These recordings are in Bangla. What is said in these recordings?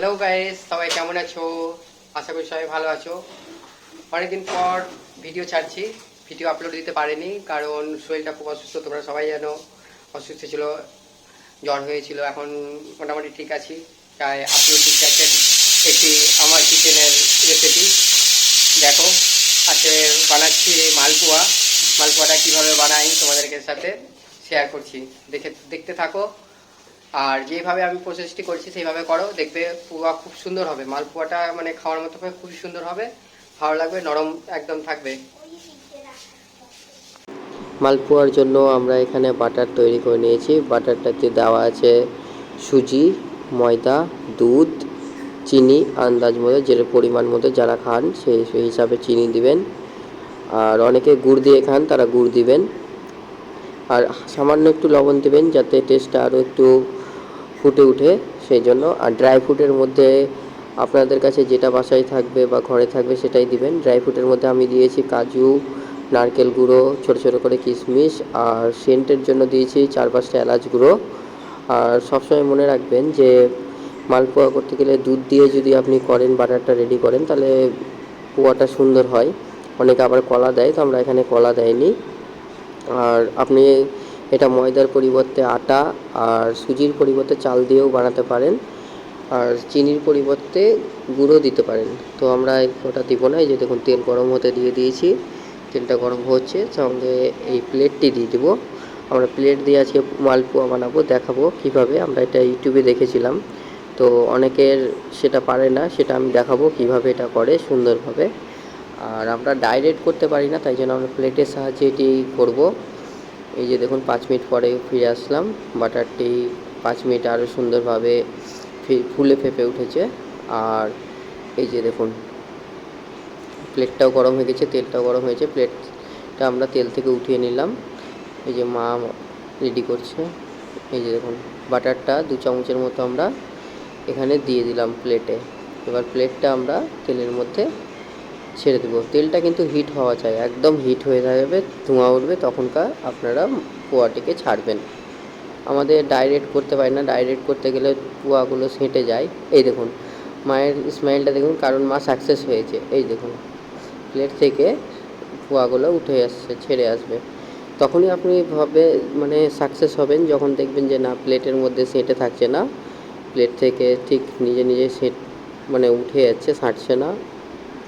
হ্যালো গাইস সবাই কেমন আছো? আশা করি সবাই ভালো আছো। অনেকদিন পর ভিডিও ছাড়ছি। ভিডিও আপলোড দিতে পারিনি, কারণ শরীরটা খুব অসুস্থ, তোমরা সবাই জানো। অসুস্থ ছিল, জ্বর হয়েছিল, এখন মোটামুটি ঠিক আছি। তাই আপলোড দিতে একটা একটি আমার কিচেনের রেসিপি দেখো, আজকে বানাচ্ছি মালপোয়া। মালপোয়াটা কীভাবে বানাই তোমাদেরকে সাথে শেয়ার করছি। দেখে, দেখতে থাকো। আর যেভাবে আমি প্রসেসটি করছি, সেইভাবে করো। দেখবে পুয়া খুব সুন্দর হবে। মালপোয়াটা মানে খাওয়ার মতো হবে খুব সুন্দর হবে। ভালো লাগবে, নরম একদম থাকবে। মালপোয়ার জন্য আমরা এখানে বাটার তৈরি করে নিয়েছি। বাটারটাতে দেওয়া আছে সুজি, ময়দা, দুধ, চিনি, আন্দাজ মতো যে পরিমাণ মতো যারা খান, সেই সেই হিসাবে চিনি দিবেন। আর অনেকে গুড় দিয়ে খান, তারা গুড় দিবেন। আর সামান্য একটু লবণ দিবেন, যাতে টেস্টটা আরও একটু ফুটে উঠে সেই জন্য। আর ড্রাই ফ্রুটের মধ্যে আপনাদের কাছে যেটা বাসায় থাকবে বা ঘরে থাকবে সেটাই দিবেন। ড্রাই ফ্রুটের মধ্যে আমি দিয়েছি কাজু, নারকেল গুঁড়ো, ছোটো ছোটো করে কিশমিশ আর সেন্টের জন্য দিয়েছি চার পাঁচটা এলাচ গুঁড়ো। আর সবসময় মনে রাখবেন যে মালপোয়া করতে গেলে দুধ দিয়ে যদি আপনি করেন, বাটারটা রেডি করেন, তাহলে পোয়াটা সুন্দর হয়। অনেকে আবার কলা দেয়, তো আমরা এখানে কলা দেয়নি। আর আপনি এটা ময়দার পরিবর্তে আটা আর সুজির পরিবর্তে চাল দিয়েও বানাতে পারেন। আর চিনির পরিবর্তে গুঁড়ো দিতে পারেন। তো আমরা ওটা দিব না, এই যে দেখুন তেল গরম হতে দিয়ে দিয়েছি। তেলটা গরম হচ্ছে, সঙ্গে এই প্লেটটি দিয়ে দেবো। আমরা প্লেট দিয়ে আজকে মালপোয়া বানাবো, দেখাবো কীভাবে। আমরা এটা ইউটিউবে দেখেছিলাম। তো অনেকের সেটা পারে না, সেটা আমি দেখাবো কীভাবে এটা করে সুন্দরভাবে। আর আমরা ডাইরেক্ট করতে পারি না, তাই জন্য আমরা প্লেটের সাহায্যে এটি করব। এই যে দেখুন, পাঁচ মিনিট পরে ফিরে আসলাম। বাটারটি পাঁচ মিনিট আরও সুন্দরভাবে ফুলে ফেপে উঠেছে। আর এই যে দেখুন, প্লেটটাও গরম হয়ে গেছে, তেলটাও গরম হয়েছে। প্লেটটা আমরা তেল থেকে উঠিয়ে নিলাম। এই যে মা রেডি করছে। এই যে দেখুন, বাটারটা দু চামচের মতো আমরা এখানে দিয়ে দিলাম প্লেটে। এবার প্লেটটা আমরা তেলের মধ্যে ছেড়ে দেবো। তেলটা কিন্তু হিট হওয়া চাই। একদম হিট হয়ে যাবে, ধোঁয়া উঠবে, তখনকার আপনারা পোয়াটিকে ছাড়বেন। আমাদের ডাইরেক্ট করতে পারি না। ডাইরেক্ট করতে গেলে পোয়াগুলো সেঁটে যায়। এই দেখুন, মায়ের স্মাইলটা দেখুন, কারণ মা সাকসেস হয়েছে। এই দেখুন প্লেট থেকে পোয়াগুলো উঠে আসছে, ছেড়ে আসবে। তখনই আপনি ভাবে মানে সাকসেস হবেন, যখন দেখবেন যে না প্লেটের মধ্যে সেঁটে থাকছে না। প্লেট থেকে ঠিক নিজে নিজে সেট মানে উঠে যাচ্ছে, ছাঁটছে না।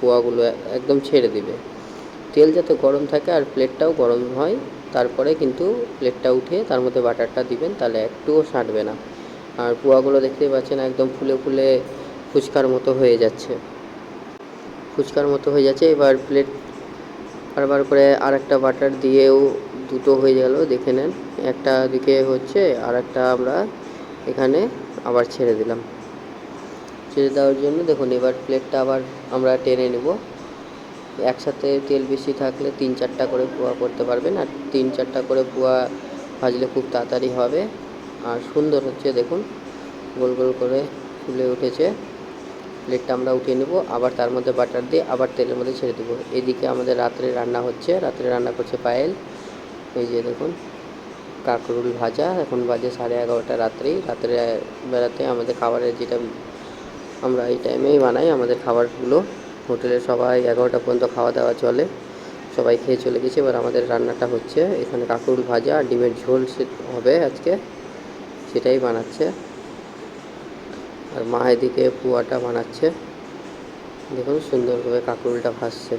পোয়াগুলো একদম ছেড়ে দিবে। তেল যাতে গরম থাকে আর প্লেটটাও গরম হয়, তারপরে কিন্তু প্লেটটা উঠে তার মধ্যে বাটারটা দিবেন, তাহলে একটুও সাঁটবে না। আর পোয়াগুলো দেখতেই পাচ্ছেন একদম ফুলে ফুলে ফুচকার মতো হয়ে যাচ্ছে। ফুচকার মতো হয়ে যাচ্ছে, এবার প্লেট বারবার করে আর একটা বাটার দিয়েও দুটো হয়ে গেল, দেখে নেন। একটা দিকে হচ্ছে আর একটা আমরা এখানে আবার ছেড়ে দিলাম। ছেড়ে দেওয়ার জন্য দেখুন, এবার প্লেটটা আবার আমরা টেনে নেব। একসাথে তেল বেশি থাকলে তিন চারটা করে পোয়া করতে পারবেন, আর তিন চারটা করে পোয়া ভাজলে খুব তাড়াতাড়ি হবে। আর সুন্দর হচ্ছে, দেখুন, গোল গোল করে ফুলে উঠেছে। প্লেটটা আমরা উঠিয়ে নেব, আবার তার মধ্যে বাটার দিয়ে আবার তেলের মধ্যে ছেড়ে দেবো। এদিকে আমাদের রাত্রে রান্না হচ্ছে, রাত্রে রান্না করছে পায়েল। এই যে দেখুন, কাঁকরুল ভাজা, এখন বাজে সাড়ে এগারোটা রাত্রি। রাত্রে বেলাতে আমাদের খাবারের যেটা আমরা এই টাইমেই বানাই আমাদের খাবারগুলো। হোটেলে সবাই এগারোটা পর্যন্ত খাওয়া দাওয়া চলে। সবাই খেয়ে চলে গেছে। এবার আমাদের রান্নাটা হচ্ছে। এখানে কাঁকরুল ভাজা আর ডিমের ঝোল হবে আজকে। সেটাই বানাচ্ছে। আর মা এদিকে পুয়াটা বানাচ্ছে। দেখুন সুন্দরভাবে কাঁকরুলটা ভাসছে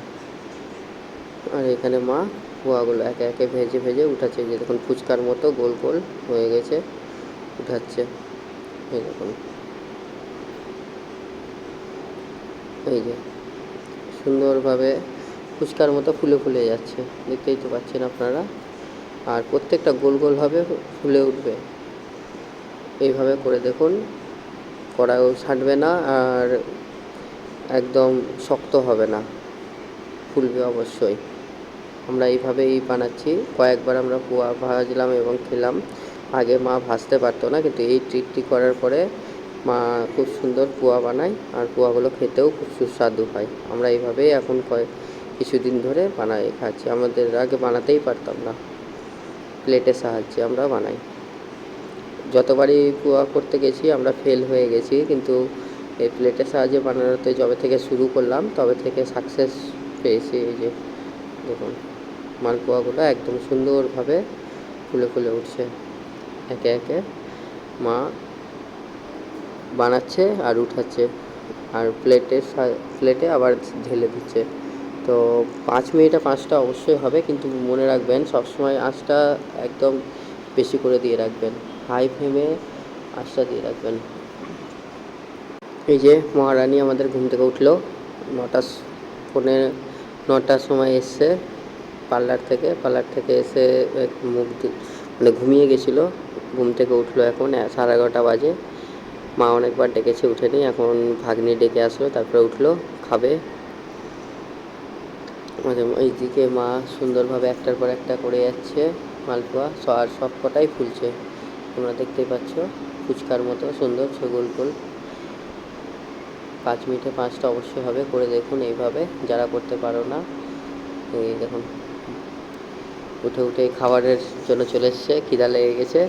আর এখানে মা পোয়াগুলো একে একে ভেজে ভেজে উঠাচ্ছে। যে দেখুন ফুচকার মতো গোল গোল হয়ে গেছে। উঠাচ্ছে। এই দেখুন। এই যে, সুন্দরভাবে ফুচকার মতো ফুলে ফুলে যাচ্ছে। দেখতেই তো পাচ্ছেন আপনারা। আর প্রত্যেকটা গোল গোল হবে ফুলে উঠবে। এইভাবে করে দেখুন। কড়াও ছাঁটবে না আর একদম শক্ত হবে না। ফুলবে অবশ্যই। আমরা এইভাবেই বানাচ্ছি। কয়েকবার আমরা পোয়া ভাজলাম এবং খেলাম। আগে মা ভাজতে পারতো না, কিন্তু এই ট্রিকটি করার পরে খুব সুন্দর পোয়া বানায় আর পোয়াগুলো খেতেও খুব সুস্বাদু হয়। আমরা এইভাবেই এখন কয়েক কিছুদিন ধরে বানাই খাচ্ছি। আমাদের আগে বানাতেই পারতাম না। প্লেটের সাহায্যে আমরা বানাই। যতবারই পোয়া করতে গেছি, আমরা ফেল হয়ে গেছি, কিন্তু এই প্লেটের সাহায্যে বানানোতে যবে থেকে শুরু করলাম, তবে থেকে সাকসেস পেয়েছি এই যে, দেখুন মালপোয়াগুলো একদম সুন্দরভাবে ফুলে ফুলে উঠছে। একে একে মা বানাচ্ছে আর উঠাচ্ছে। আর প্লেটে প্লেটে আবার ঢেলে দিচ্ছে। তো পাঁচ মিনিটে পাঁচটা অবশ্যই হবে, কিন্তু মনে রাখবেন সবসময় আঁচটা একদম বেশি করে দিয়ে রাখবেন। হাই ফ্লেমে আঁচটা দিয়ে রাখবেন। এই যে মহারানী আমাদের ঘুম থেকে উঠল। নটা ফোনে নটার সময় এসছে পার্লার থেকে। পার্লার থেকে এসে মুখ মানে ঘুমিয়ে গেছিল। ঘুম থেকে উঠল এখন, সাড়ে এগারোটা বাজে। মা অনেকবার ডেকেছে উঠেনি, এখন ভাগ্নি ডেকে আসলো, তারপরে উঠল, খাবে। আমাদের এইদিকে মা সুন্দরভাবে একটার পর একটা করে যাচ্ছে মালপোয়া আর সব কটাই ফুলছে। তোমরা দেখতেই পাচ্ছ, ফুচকার মতো সুন্দর ছো গোল গোল পাঁচ মিনিটে পাঁচটা অবশ্যই হবে, করে দেখুন এইভাবে, যারা করতে পারো না, এই দেখুন। উঠে উঠে খাবারের জন্য চলে এসছে, খিদা লেগে গেছে।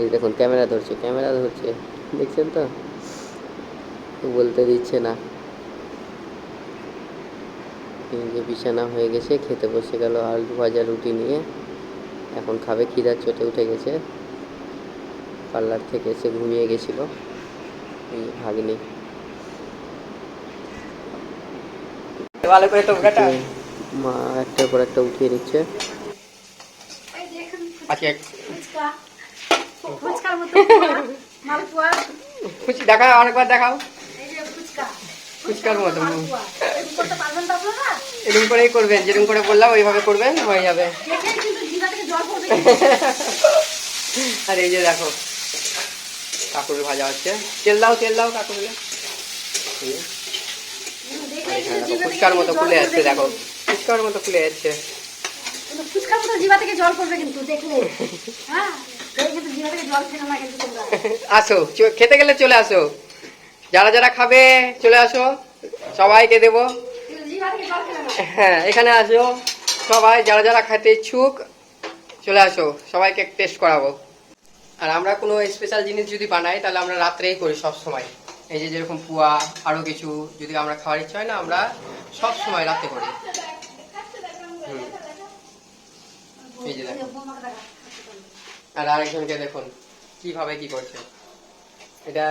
এই দেখুন, ক্যামেরা ধরছে ক্যামেরা ধরছে। দেখছেন তো? বলতে দিচ্ছে না। যে বিছানা হয়ে গেছে খেতে বসে গেল আলু ভাজা রুটি নিয়ে। এখন খাবে খিদার চোটে উঠে গেছে। পার্লার থেকে এসে ঘুমিয়ে গেছিল এই ভাগ্নি। ভালো করে টোপকাটা মা একটার পর একটা উঠিয়ে নিচ্ছে। ফুচকার মতো। খুশি দেখাও আরেকবার দেখাও। ফুচকার মতো। এরকম করেই করবেন যেরকম করে বললাম ওইভাবে করবেন হয়ে যাবে। আর এই যে দেখো কাকুর ভাজা হচ্ছে। তেল দাও তেল দাও কাকুরে ফুচকার মতো পড়বে যাচ্ছে দেখো ফুচকার মতো ফুলে যাচ্ছে ফুচকার মতো জিভা থেকে জল পড়বে কিন্তু দেখলে। হ্যাঁ আসো খেতে গেলে চলে আসো। যারা যারা খাবে, চলে আসো। সবাইকে দেবো। হ্যাঁ এখানে আসো। সবাই যারা যারা খেতে ইচ্ছুক, চলে আসো। সবাইকে টেস্ট করাবো। আর আমরা কোনো স্পেশাল জিনিস যদি বানাই, তাহলে আমরা রাত্রেই করি সব সময়। এই যে যেরকম পুয়া, আরও কিছু যদি আমরা খাওয়ার ইচ্ছা হয় না, আমরা সব সময় রাতে করি। হুম। এই যে দেখা। আর আরেকজনকে দেখুন কীভাবে কি করছে। এটা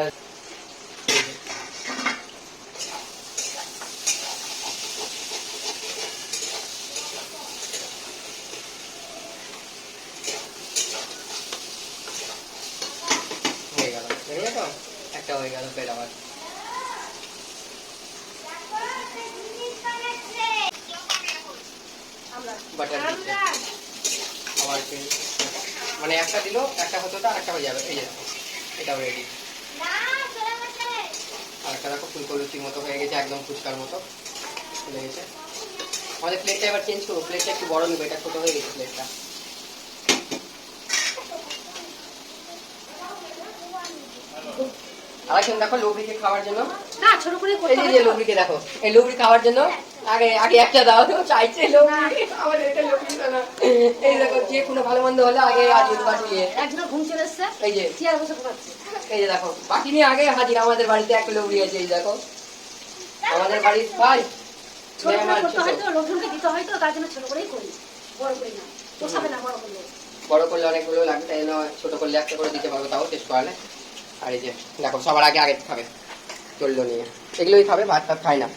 একটা হয়ে আবার আবার মানে একটা দিল একটা হতো তো আরেকটা হয়ে যাবে। এই যে এটাও রেডি আর একটা দেখো ফুলকো লুচির মতো হয়ে গেছে একদম ফুচকার মতো চলে গেছে। আমাদের প্লেটটা এবার চেঞ্জ করব। প্লেটটা একটু বড় নেব এটা ছোটো হয়ে গেছে প্লেটটা আরেকজন দেখো লবরিকে খাওয়ার জন্য। না ছোট করে এই যে-। লবরিকে দেখো। এই লবরি খাওয়ার জন্য আগে আগে একটা দাও তো চাইছে লবরি আমার এটা না। এই দেখো যে কোনো ভালো মন্দ হলে আগে হাজির ঘুম চলে এসছে? এই যে। চেয়ার বসে ঘুমাচ্ছে। এই যে দেখো বাকি নিয়ে আগে হাজির আমাদের বাড়িতে এক আছে এই দেখো। আমাদের বাড়ির ভাই। ছোট করে করতে হয় তো লোকজনকে দিতে হয় তো তার জন্য ছোট করেই করি। বড় করি না। পোষাবে না বড় করলে। বড় করলে অনেকগুলো লাগবে তাই জন্য ছোট করলে একটা করে দিতে পারব তাও টেস্ট করালে আর এই যে দেখো সবার আগে আগে খাবে চলল নিয়ে। এগুলোই খাবে ভাত টাত খায় না।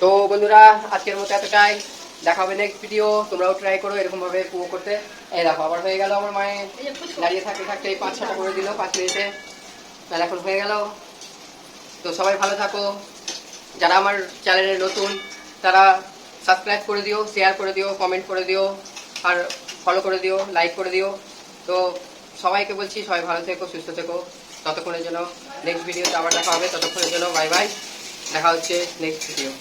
তো বন্ধুরা আজকের মতো এতটাই। দেখা হবে নেক্সট ভিডিও তোমরাও ট্রাই করো এরকম ভাবে পুরো করতে। এই দেখো আবার হয়ে গেল আমার মায়ের। এই যে ফুচকা দাঁড়িয়ে থাকতে থাকতে এই পাঁচ ছটা করে দিল পাঁচ মিনিটে। তাহলে এখন হয়ে গেল। তো সবাই ভালো থাকো। যারা আমার চ্যানেলে নতুন তারা সাবস্ক্রাইব করে দিও শেয়ার করে দিও কমেন্ট করে দিও আর ফলো করে দিও লাইক করে দিও। তো সবাইকে বলছি সবাই ভালো থেকো সুস্থ থেকো। ততক্ষণের জন্য নেক্সট ভিডিওতে আবার দেখা হবে। ততক্ষণের জন্য বাই বাই দেখা হচ্ছে নেক্সট ভিডিও